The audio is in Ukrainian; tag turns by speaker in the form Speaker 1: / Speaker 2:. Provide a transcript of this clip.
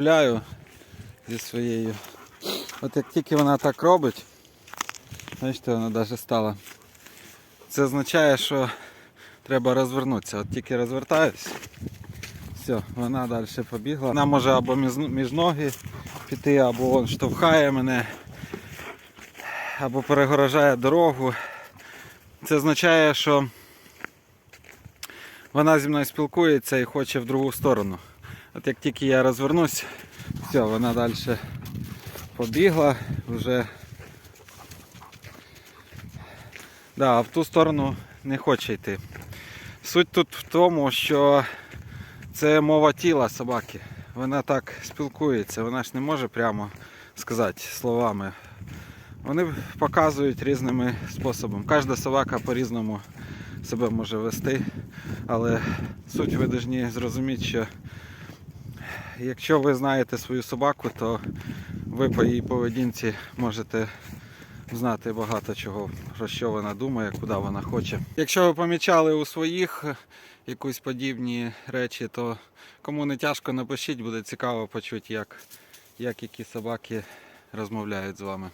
Speaker 1: Гуляю зі своєю. От як тільки вона так робить, бачите, вона навіть стала. Це означає, що треба розвернутися. От тільки розвертаюсь, все, вона далі побігла. Вона може або між, ноги піти, або вон штовхає мене, або перегорожає дорогу. Це означає, що вона зі мною спілкується і хоче в другу сторону. От як тільки я розвернусь, все, вона далі побігла вже. Да, а в ту сторону не хоче йти. Суть тут в тому, що це мова тіла собаки. Вона так спілкується, вона ж не може прямо сказати словами. Вони показують різними способами. Кожна собака по-різному себе може вести, але суть ви повинні зрозуміти, що якщо ви знаєте свою собаку, то ви по її поведінці можете знати багато чого, про що вона думає, куди вона хоче. Якщо ви помічали у своїх якісь подібні речі, то кому не тяжко напишіть, буде цікаво почути, як, як які собаки розмовляють з вами.